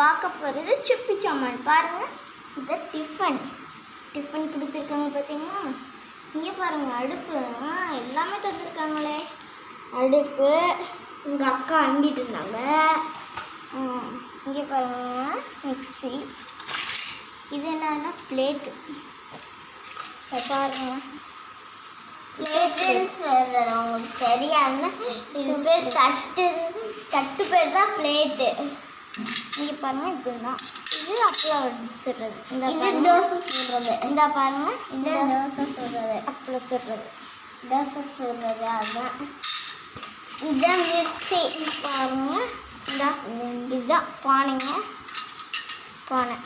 பார்க்க போகிறது சுப்பி சாமான். பாருங்கள் இது டிஃபன் டிஃபன் கொடுத்துருக்காங்க பார்த்தீங்களா இங்கே பாருங்கள் அடுப்பு. எல்லாமே தந்துருக்காங்களே. அடுப்பு. உங்கள் அக்கா அங்கிட்டு இருந்தாங்க. இங்கே பாருங்க மிக்சி இது என்னன்னா பிளேட்டு பாருங்க. பிளேட்டுன்னு சொல்றது அவங்களுக்கு தெரியாதுன்னா இது பேர் தட்டு தட்டு பேர் தான் பிளேட்டு பாருங்க இதுதான். இது அப்பளம் வச்சுடுறது இந்த. தோசை சுடுறது. இந்த பாருங்க இது இந்த தோசை சுடுறது. அப்பளம் சுடுறது. தோசை சுடுறது அதான். இதுதான் மிக்ஸி பாருங்க. இந்த இதுதான் பானைங்க. பானை.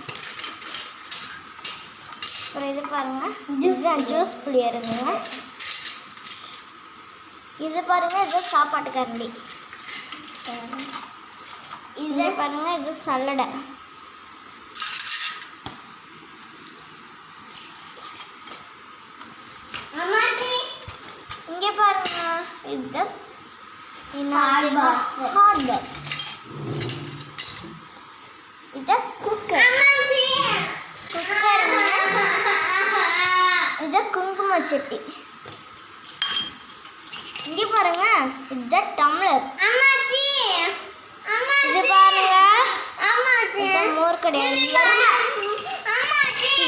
அப்புறம் இது பாருங்க. இதுதான் ஜூஸ் புளியறதுங்க இது பாருங்க இது சாப்பாட்டு கரண்டி இது பாருங்க இது சல்லடை. இங்கே பாருங்க. இது Hot box. ஹாட் பாக்ஸ் இது குக்கர் அம்மாச்சி. குக்கருங்க இது குங்கும சட்டி இங்கே பாருங்க 我是你爸爸